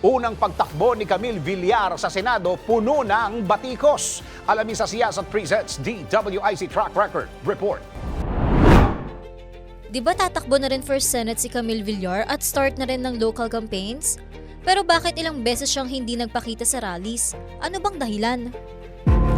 Unang pagtakbo ni Camille Villar sa Senado, puno ng batikos. Alamin sa Siyasat Presents DWIC Track Record Report. Di ba tatakbo na rin for Senate si Camille Villar at start na rin ng local campaigns? Pero bakit ilang beses siyang hindi nagpakita sa rallies? Ano bang dahilan?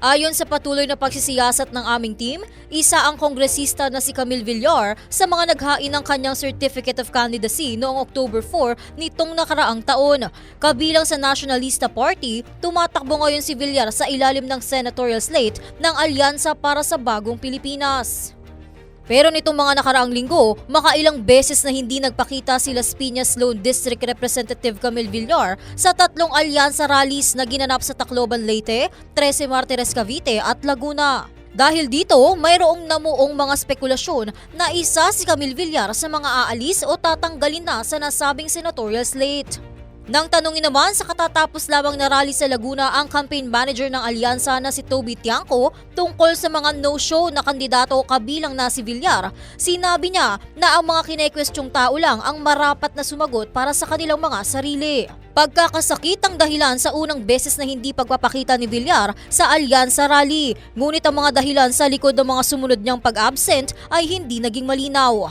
Ayon sa patuloy na pagsisiyasat ng aming team, isa ang kongresista na si Camille Villar sa mga naghain ng kanyang Certificate of Candidacy noong October 4 nitong nakaraang taon. Kabilang sa Nationalista Party, tumatakbo ngayon si Villar sa ilalim ng senatorial slate ng Alyansa para sa Bagong Pilipinas. Pero nitong mga nakaraang linggo, makailang beses na hindi nagpakita si Las Piñas Lone District Representative Camille Villar sa tatlong alyansa rallies na ginanap sa Tacloban, Leyte, 13 Martires, Cavite at Laguna. Dahil dito, mayroong namuong mga spekulasyon na isa si Camille Villar sa mga aalis o tatanggalin na sa nasabing senatorial slate. Nang tanungin naman sa katatapos lamang na rally sa Laguna ang campaign manager ng alyansa na si Toby Tiangco tungkol sa mga no-show na kandidato kabilang na si Villar, sinabi niya na ang mga kinekwestyong tao lang ang marapat na sumagot para sa kanilang mga sarili. Pagkakasakit ang dahilan sa unang beses na hindi pagpapakita ni Villar sa Alyansa Rally, ngunit ang mga dahilan sa likod ng mga sumunod niyang pag-absent ay hindi naging malinaw.